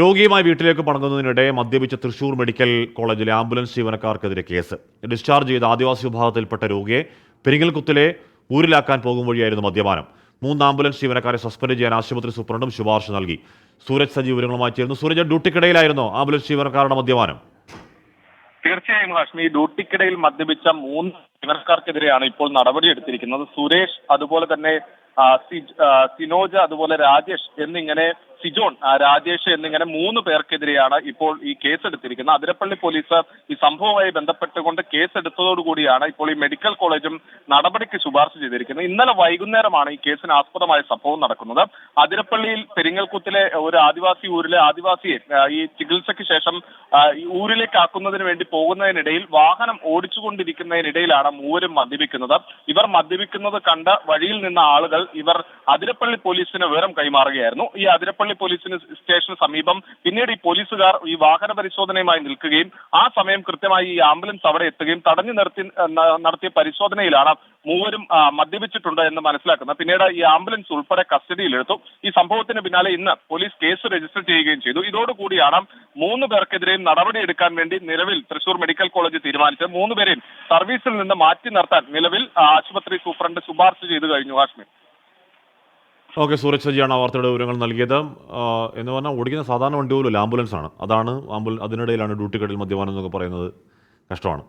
രോഗിയുമായി വീട്ടിലേക്ക് മടങ്ങുന്നതിനിടെ മദ്യപിച്ച തൃശൂർ മെഡിക്കൽ കോളേജിലെ ആംബുലൻസ് ജീവനക്കാർക്കെതിരെ കേസ്. ഡിസ്ചാർജ് ചെയ്ത ആദിവാസി വിഭാഗത്തിൽപ്പെട്ട രോഗിയെ പെരിങ്ങൽകുത്തിലെ ഊരിലാക്കാൻ പോകും വഴിയായിരുന്നു മദ്യപാനം. മൂന്ന് ആംബുലൻസ് ജീവനക്കാരെ സസ്പെൻഡ് ചെയ്യാൻ ആശുപത്രി സൂപ്രണ്ടും ശുപാർശ നൽകി. സൂരജ് സജീവ് വിവരങ്ങളുമായി ചേർന്നു സൂരജ് ഡ്യൂട്ടിക്കിടയിലായിരുന്നു ആംബുലൻസ് ജീവനക്കാരുടെ മദ്യപാനം. തീർച്ചയായും ഹാഷ്മി ഡ്യൂട്ടിക്കിടയിൽ മദ്യപിച്ച മൂന്ന് ജീവനക്കാർക്കെതിരെയാണ് ഇപ്പോൾ നടപടിയെടുത്തിരിക്കുന്നത് സുരേഷ് അതുപോലെ തന്നെ സിനോജ് സിനോജ അതുപോലെ രാജേഷ് എന്നിങ്ങനെ സിജോൺ രാജേഷ് എന്നിങ്ങനെ മൂന്ന് പേർക്കെതിരെയാണ് ഇപ്പോൾ ഈ കേസെടുത്തിരിക്കുന്നത്. അതിരപ്പള്ളി പോലീസ് ഈ സംഭവവുമായി ബന്ധപ്പെട്ടുകൊണ്ട് കേസെടുത്തതോടുകൂടിയാണ് ഇപ്പോൾ ഈ മെഡിക്കൽ കോളേജും നടപടിക്ക് ശുപാർശ ചെയ്തിരിക്കുന്നത്. ഇന്നലെ വൈകുന്നേരമാണ് ഈ കേസിന് ആസ്പദമായ സംഭവം നടക്കുന്നത്. അതിരപ്പള്ളിയിൽ പെരിങ്ങൽക്കുത്തിലെ ഒരു ആദിവാസി ഊരിലെ ആദിവാസിയെ ഈ ചികിത്സയ്ക്ക് ശേഷം ഈ ഊരിലേക്ക് ആക്കുന്നതിന് വേണ്ടി പോകുന്നതിനിടയിൽ വാഹനം ഓടിച്ചുകൊണ്ടിരിക്കുന്നതിനിടയിലാണ് മൂവരും മദ്യപിക്കുന്നത്. ഇവർ മദ്യപിക്കുന്നത് കണ്ട വഴിയിൽ നിന്ന ആളുകൾ ഇവർ അതിരപ്പള്ളി പോലീസിന് വിവരം കൈമാറുകയായിരുന്നു. ഈ അതിരപ്പള്ളി പോലീസിന് സ്റ്റേഷന് സമീപം പിന്നീട് ഈ പോലീസുകാർ ഈ വാഹന പരിശോധനയുമായി നിൽക്കുകയും ആ സമയം കൃത്യമായി ഈ ആംബുലൻസ് അവിടെ എത്തുകയും തടഞ്ഞു നിർത്തി നടത്തിയ പരിശോധനയിലാണ് മൂവരും മദ്യപിച്ചിട്ടുണ്ട് എന്ന് മനസ്സിലാക്കുന്നത്. പിന്നീട് ഈ ആംബുലൻസ് ഉൾപ്പെടെ കസ്റ്റഡിയിലെടുത്തു. ഈ സംഭവത്തിന് പിന്നാലെ ഇന്ന് പോലീസ് കേസ് രജിസ്റ്റർ ചെയ്യുകയും ചെയ്തു. ഇതോടുകൂടിയാണ് മൂന്ന് പേർക്കെതിരെയും നടപടിയെടുക്കാൻ വേണ്ടി നിലവിൽ തൃശൂർ മെഡിക്കൽ കോളേജ് തീരുമാനിച്ചത്. മൂന്ന് പേരെയും സർവീസിൽ നിന്ന് മാറ്റി നിർത്താൻ നിലവിൽ ആശുപത്രി സൂപ്രണ്ട് ശുപാർശ ചെയ്തു കഴിഞ്ഞു കാശ്മീർ ഓക്കെ സൂരജ് സജിയാണ് ആ വാർത്തയുടെ വിവരങ്ങൾ നൽകിയത്. എന്ന് പറഞ്ഞാൽ ഓടിക്കുന്ന സാധാരണ വണ്ടി പോലും ആംബുലൻസ് ആണ് അതാണ് ആംബുലൻസ് അതിനിടയിലാണ് ഡ്യൂട്ടിക്കിടയിൽ മദ്യപാനം എന്നൊക്കെ പറയുന്നത് കഷ്ടമാണ്.